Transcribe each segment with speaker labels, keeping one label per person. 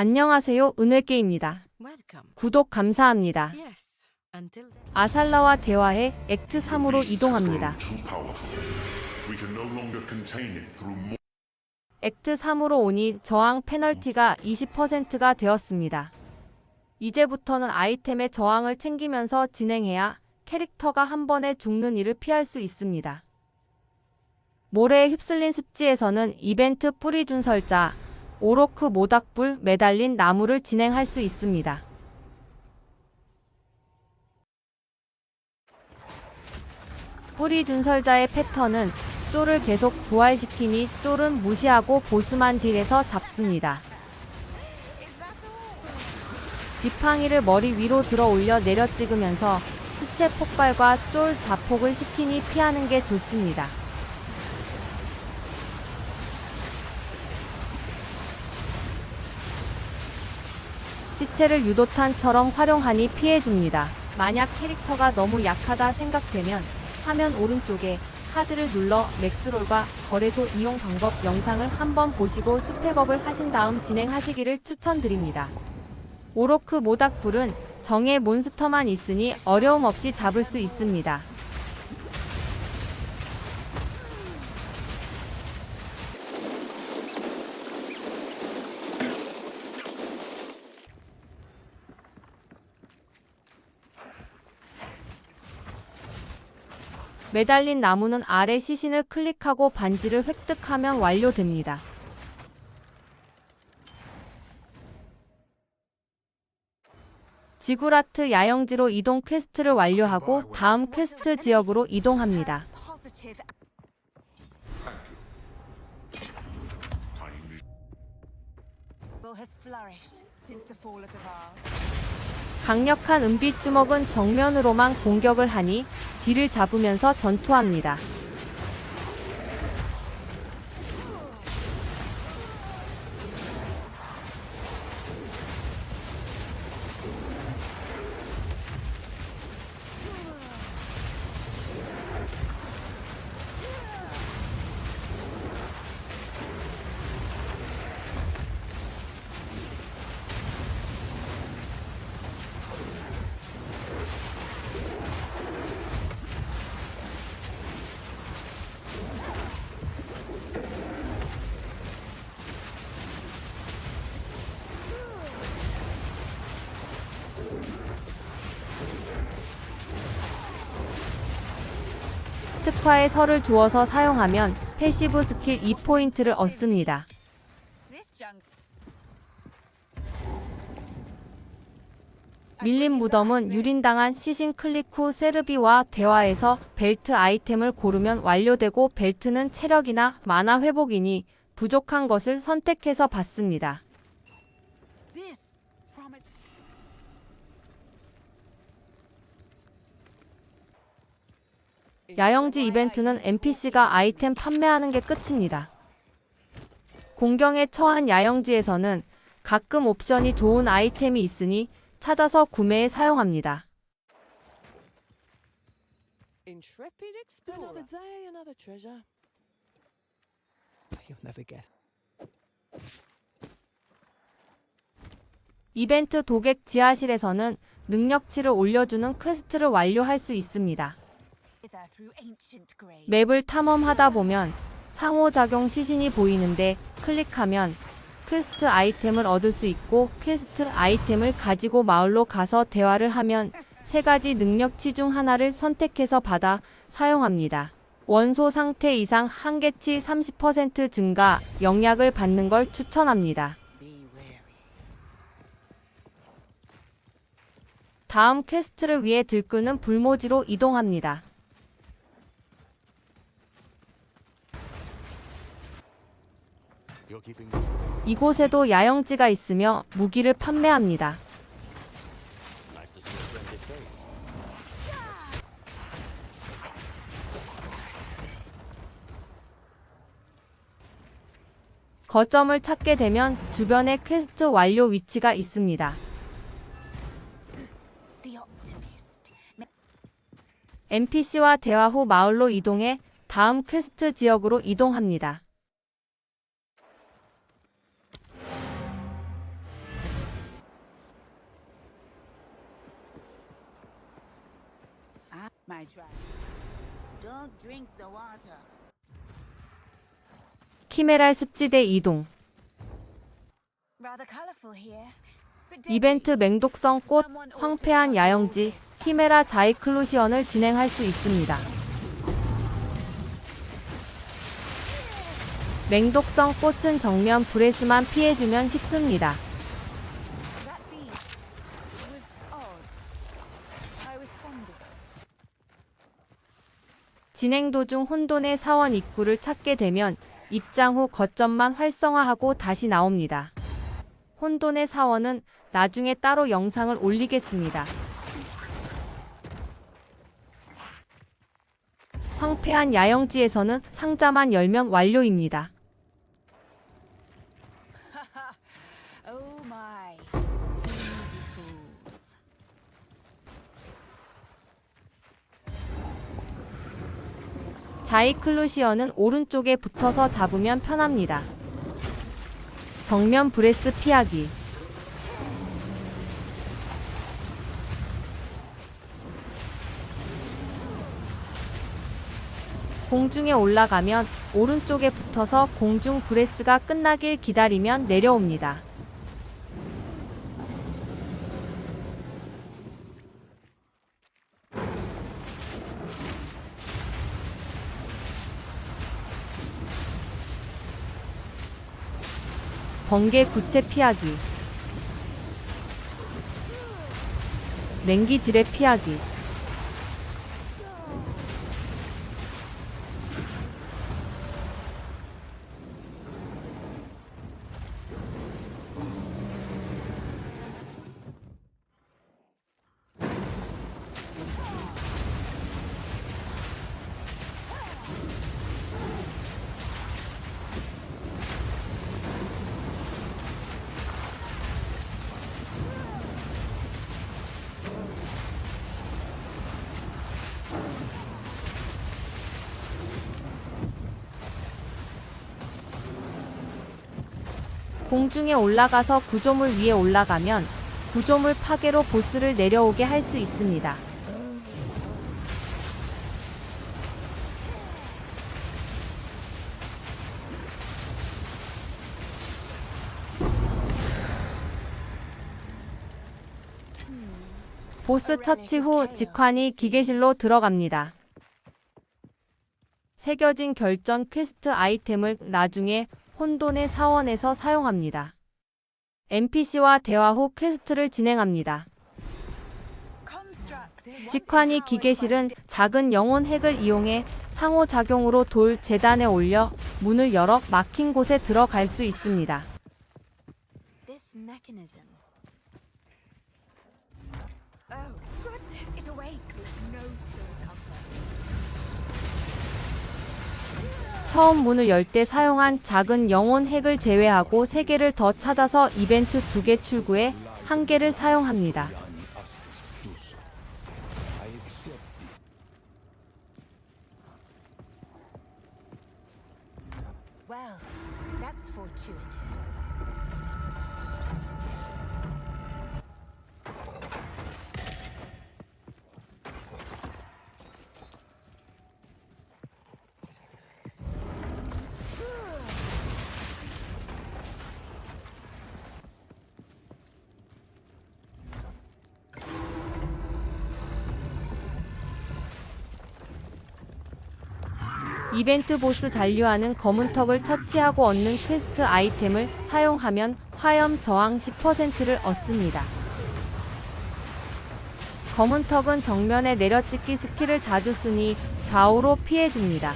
Speaker 1: 안녕하세요, 은을게입니다.
Speaker 2: Welcome.
Speaker 1: 구독 감사합니다. 아살라와 대화해 액트 3으로 이동합니다. 액트 3으로 오니 저항 페널티가 20%가 되었습니다. 이제부터는 아이템의 저항을 챙기면서 진행해야 캐릭터가 한 번에 죽는 일을 피할 수 있습니다. 모래에 휩쓸린 습지에서는 이벤트 뿌리 준설자, 오로크 모닥불 매달린 나무를 진행할 수 있습니다. 뿌리 준설자의 패턴은 쫄을 계속 부활시키니 쫄은 무시하고 보스만 딜에서 잡습니다. 지팡이를 머리 위로 들어 올려 내려 찍으면서 수체 폭발과 쫄 자폭을 시키니 피하는 게 좋습니다. 시체를 유도탄처럼 활용하니 피해줍니다. 만약 캐릭터가 너무 약하다 생각되면 화면 오른쪽에 카드를 눌러 맥스롤과 거래소 이용 방법 영상을 한번 보시고 스펙업을 하신 다음 진행하시기를 추천드립니다. 오로크 모닥불은 정의 몬스터만 있으니 어려움 없이 잡을 수 있습니다. 매달린 나무는 아래 시신을 클릭하고 반지를 획득하면 완료됩니다. 지구라트 야영지로 이동 퀘스트를 완료하고 다음 퀘스트 지역으로 이동합니다. 강력한 은빛 주먹은 정면으로만 공격을 하니 뒤를 잡으면서 전투합니다. 특화에 설을 주어서 사용하면 패시브 스킬 2포인트를 얻습니다. 밀린 무덤은 유린당한 시신 클릭 후 세르비와 대화에서 벨트 아이템을 고르면 완료되고 벨트는 체력이나 만화 회복이니 부족한 것을 선택해서 받습니다. 야영지 이벤트는 NPC가 아이템 판매하는 게 끝입니다. 공경에 처한 야영지에서는 가끔 옵션이 좋은 아이템이 있으니 찾아서 구매에 사용합니다.
Speaker 3: Intrepid explorer. Another day, another treasure.
Speaker 4: You'll never guess.
Speaker 1: 이벤트 도객 지하실에서는 능력치를 올려주는 퀘스트를 완료할 수 있습니다. 맵을 탐험하다 보면 상호작용 시신이 보이는데 클릭하면 퀘스트 아이템을 얻을 수 있고 퀘스트 아이템을 가지고 마을로 가서 대화를 하면 세 가지 능력치 중 하나를 선택해서 받아 사용합니다. 원소 상태 이상 한계치 30% 증가 영약을 받는 걸 추천합니다. 다음 퀘스트를 위해 들끓는 불모지로 이동합니다. 이곳에도 야영지가 있으며 무기를 판매합니다. 거점을 찾게 되면 주변에 퀘스트 완료 위치가 있습니다. NPC와 대화 후 마을로 이동해 다음 퀘스트 지역으로 이동합니다. 키메랄 습지대 이동. 이벤트. 맹독성 꽃 황폐한 야영지 키메라 자이클루시언을 진행할 수 있습니다. 맹독성 꽃은 정면 브레스만 피해주면 쉽습니다. 진행 도중 혼돈의 사원 입구를 찾게 되면 입장 후 거점만 활성화하고 다시 나옵니다. 혼돈의 사원은 나중에 따로 영상을 올리겠습니다. 황폐한 야영지에서는 상자만 열면 완료입니다. 자이클루시언은 오른쪽에 붙어서 잡으면 편합니다. 정면 브레스 피하기. 공중에 올라가면 오른쪽에 붙어서 공중 브레스가 끝나길 기다리면 내려옵니다. 번개 구체 피하기. 냉기 지뢰 피하기. 공중에 올라가서 구조물 위에 올라가면 구조물 파괴로 보스를 내려오게 할 수 있습니다. 보스 처치 후 직관이 기계실로 들어갑니다. 새겨진 결전 퀘스트 아이템을 나중에 혼돈의 사원에서 사용합니다. NPC와 대화 후 퀘스트를 진행합니다. 직관이 기계실은 작은 영혼 핵을 이용해 상호작용으로 돌 재단에 올려 문을 열어 막힌 곳에 들어갈 수 있습니다. 처음 문을 열 때 사용한 작은 영혼 핵을 제외하고 3개를 더 찾아서 이벤트 2개 출구에 1개를 사용합니다. 이벤트 보스 잔류하는 검은 턱을 처치하고 얻는 퀘스트 아이템을 사용하면 화염 저항 10%를 얻습니다. 검은 턱은 정면에 내려찍기 스킬을 자주 쓰니 좌우로 피해줍니다.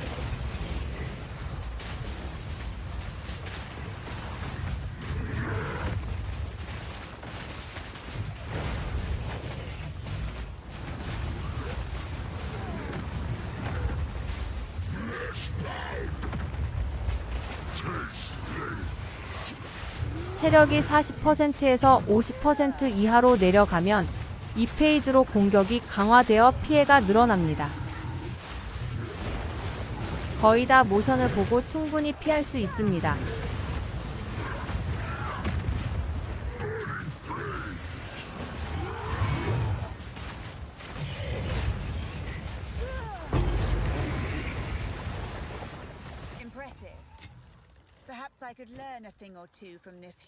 Speaker 1: 체력이 40%에서 50% 이하로 내려가면 이 페이지로 공격이 강화되어 피해가 늘어납니다. 거의 다 모션을 보고 충분히 피할 수 있습니다.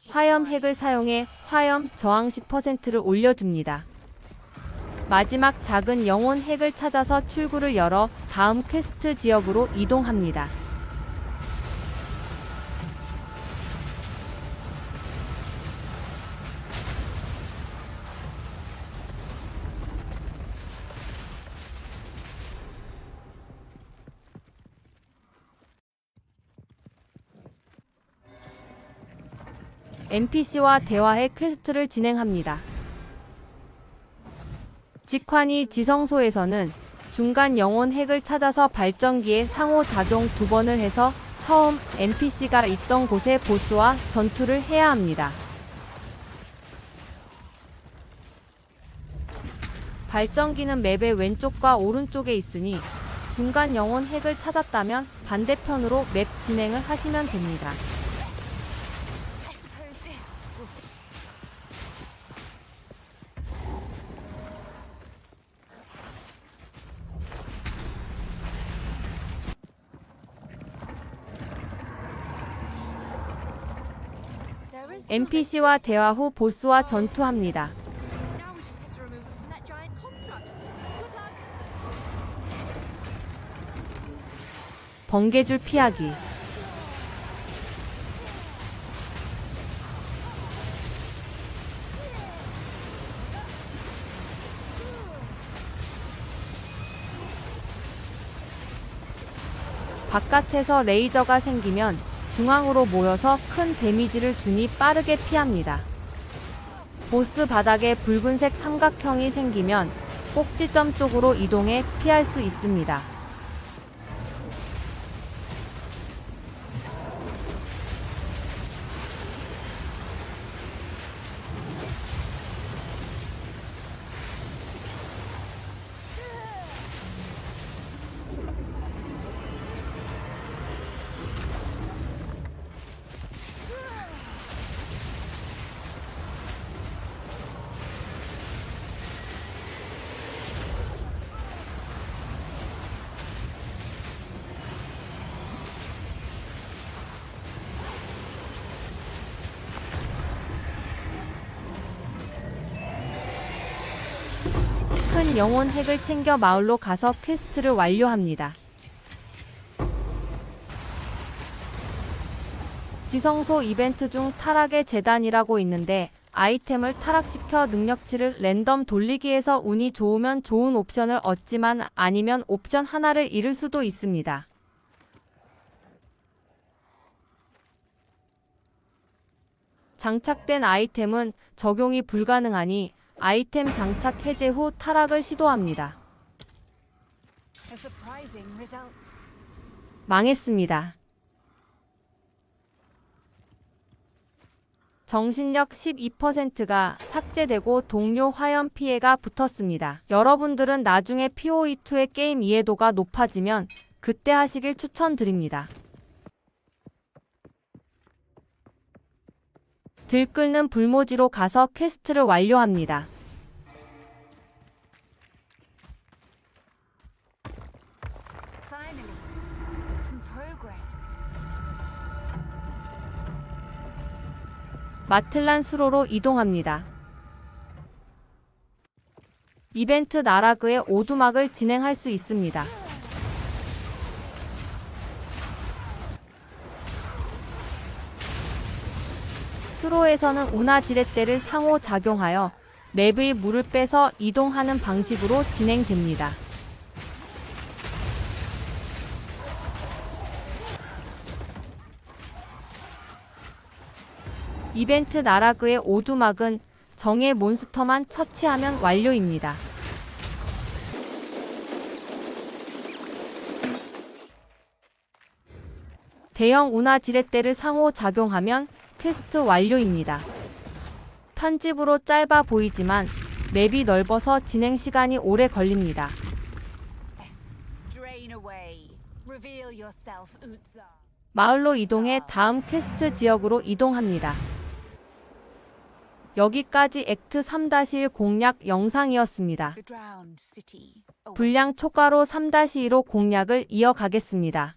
Speaker 1: 화염 핵을 사용해 화염 저항 10%를 올려줍니다. 마지막 작은 영혼 핵을 찾아서 출구를 열어 다음 퀘스트 지역으로 이동합니다. NPC와 대화해 퀘스트를 진행합니다. 직환이 지성소에서는 중간 영혼 핵을 찾아서 발전기에 상호작용 두 번을 해서 처음 NPC가 있던 곳의 보스와 전투를 해야 합니다. 발전기는 맵의 왼쪽과 오른쪽에 있으니 중간 영혼 핵을 찾았다면 반대편으로 맵 진행을 하시면 됩니다. NPC와 대화 후 보스와 전투합니다. 번개줄 피하기. 바깥에서 레이저가 생기면 중앙으로 모여서 큰 데미지를 주니 빠르게 피합니다. 보스 바닥에 붉은색 삼각형이 생기면 꼭지점 쪽으로 이동해 피할 수 있습니다. 큰 영혼 핵을 챙겨 마을로 가서 퀘스트를 완료합니다. 지성소 이벤트 중 타락의 재단이라고 있는데 아이템을 타락시켜 능력치를 랜덤 돌리기에서 운이 좋으면 좋은 옵션을 얻지만 아니면 옵션 하나를 잃을 수도 있습니다. 장착된 아이템은 적용이 불가능하니 아이템 장착 해제 후 타락을 시도합니다. 망했습니다. 정신력 12%가 삭제되고 동료 화염 피해가 붙었습니다. 여러분들은 나중에 POE2의 게임 이해도가 높아지면 그때 하시길 추천드립니다. 들끓는 불모지로 가서 퀘스트를 완료합니다. 마틀란 수로로 이동합니다. 이벤트 나라그의 오두막을 진행할 수 있습니다. 수로에서는 운하 지렛대를 상호 작용하여 맵의 물을 빼서 이동하는 방식으로 진행됩니다. 이벤트 나라그의 오두막은 정의 몬스터만 처치하면 완료입니다. 대형 운하 지렛대를 상호 작용하면 퀘스트 완료입니다. 편집으로 짧아 보이지만 맵이 넓어서 진행 시간이 오래 걸립니다. 마을로 이동해 다음 퀘스트 지역으로 이동합니다. 여기까지 액트 3-1 공략 영상이었습니다. 분량 초과로 3-2로 공략을 이어가겠습니다.